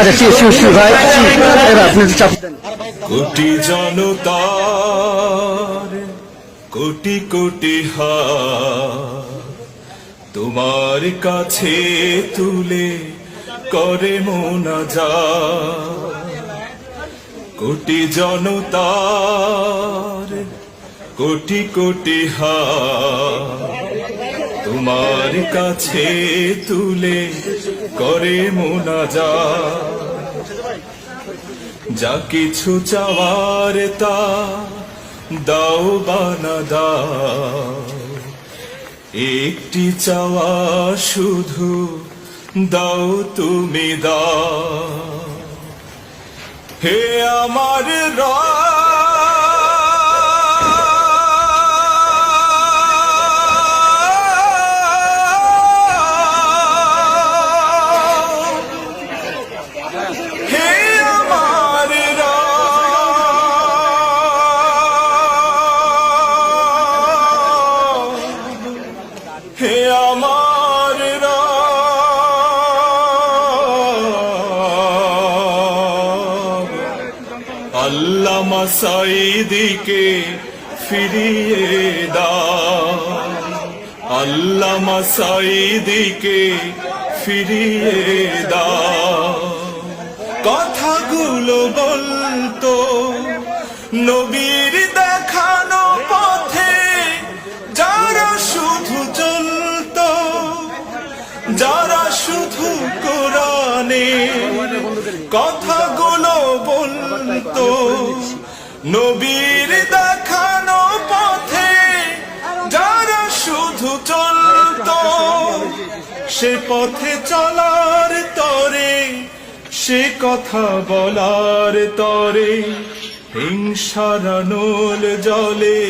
আচ্ছা কোটি জনতার কোটি কোটি হা তোমার কাছে তুলে করে মোনাজা কোটি জনতার, কোটি কোটি হা তোমার কাছে তুলে করে মোনাজা যা কিছু চাওয়ার তা দাও বানা একটি চাওয়া শুধু দাও তুমি দাও। হে আমার রা হে আমার আল্লামা সাইদিকে ফিরিয়ে দাও। আল্লামা সাইদিকে ফিরিয়ে দাও। কথাগুলো বলতো, নবীর দেখানো পথে যারা শুধু চলতো, যারা শুধু কোরআনে কথাগুলো বলতো। নবীর দেখানো পথে যারা শুধু চলতো, সে পথে চলার তরে, সে কথা বলার তরে, হিংসার হিংসারানোল জলে